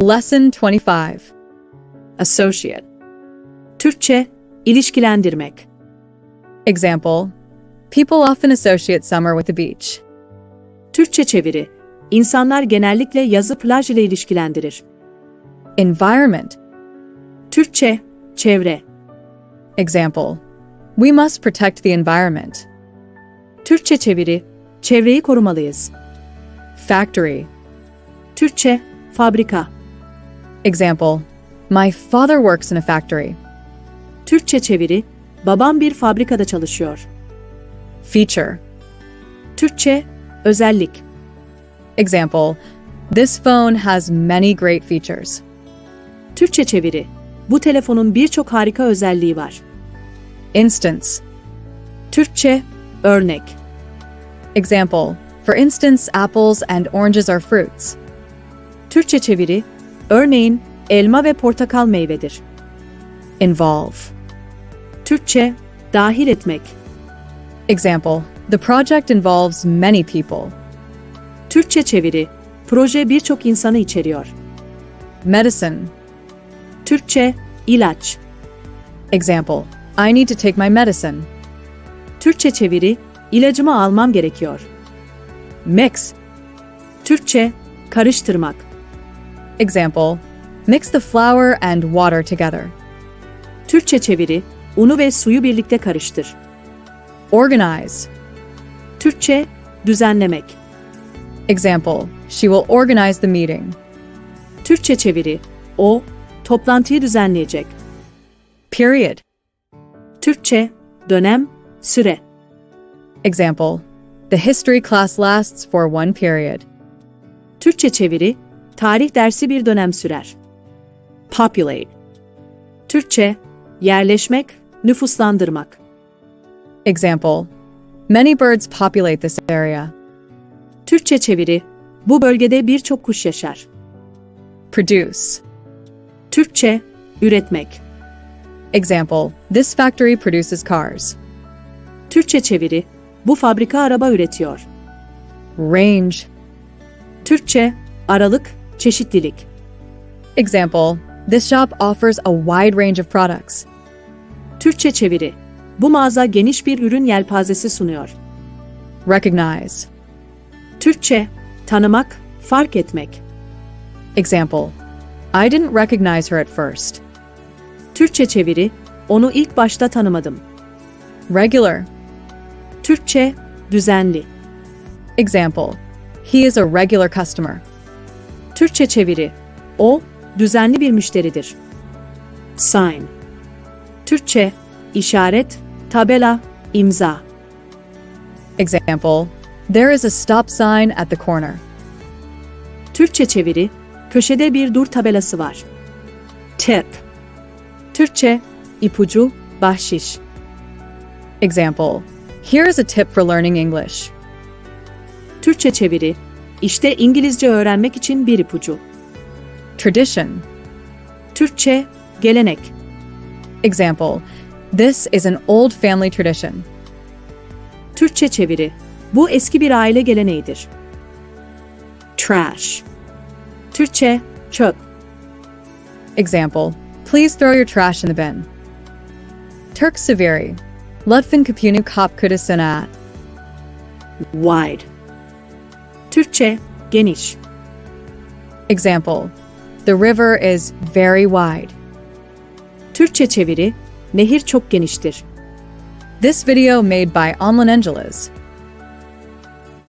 Lesson 25 Associate. Türkçe, ilişkilendirmek. Example People often associate summer with the beach. Türkçe çeviri. İnsanlar genellikle yazı plaj ile ilişkilendirir. Environment Türkçe, çevre. Example We must protect the environment. Türkçe çeviri. Çevreyi korumalıyız. Factory Türkçe, fabrika. Example My father works in a factory. Türkçe çeviri. Babam bir fabrikada çalışıyor. Feature Türkçe, özellik. Example This phone has many great features. Türkçe çeviri. Bu telefonun birçok harika özelliği var. Instance Türkçe, örnek. Example For instance, apples and oranges are fruits. Türkçe çeviri. Örneğin, elma ve portakal meyvedir. Involve Türkçe, dahil etmek. Example The project involves many people. Türkçe çeviri. Proje birçok insanı içeriyor. Medicine Türkçe, ilaç. Example I need to take my medicine. Türkçe çeviri, ilacımı almam gerekiyor. Mix Türkçe, karıştırmak. Example Mix the flour and water together. Türkçe çeviri, unu ve suyu birlikte karıştır. Organize Türkçe, düzenlemek. Example She will organize the meeting. Türkçe çeviri, o, toplantıyı düzenleyecek. Period Türkçe, dönem, süre. Example The history class lasts for one period. Türkçe çeviri, tarih dersi bir dönem sürer. Populate. Türkçe, yerleşmek, nüfuslandırmak. Example Many birds populate this area. Türkçe çeviri, bu bölgede birçok kuş yaşar. Produce Türkçe, üretmek. Example This factory produces cars. Türkçe çeviri, bu fabrika araba üretiyor. Range Türkçe, aralık, çeşitlilik. Example This shop offers a wide range of products. Türkçe çeviri, bu mağaza geniş bir ürün yelpazesi sunuyor. Recognize Türkçe, tanımak, fark etmek. Example I didn't recognize her at first. Türkçe çeviri, onu ilk başta tanımadım. Regular Türkçe, düzenli. Example He is a regular customer. Türkçe çeviri, o, düzenli bir müşteridir. Sign. Türkçe, işaret, tabela, imza. Example There is a stop sign at the corner. Türkçe çeviri, köşede bir dur tabelası var. Tip. Türkçe, ipucu, bahşiş. Example Here is a tip for learning English. Türkçe çeviri, işte İngilizce öğrenmek için bir ipucu. Tradition Türkçe, gelenek. Example This is an old family tradition. Türkçe çeviri, bu eski bir aile geleneğidir. Trash. Türkçe, çöp. Example Please throw your trash in the bin. Turk Severi Lutfin Kapunu Kop Kudasana Wide. Türkçe, geniş. Example The river is very wide. Türkçe çeviri, nehir çok geniştir. This video made by Amlan Angeles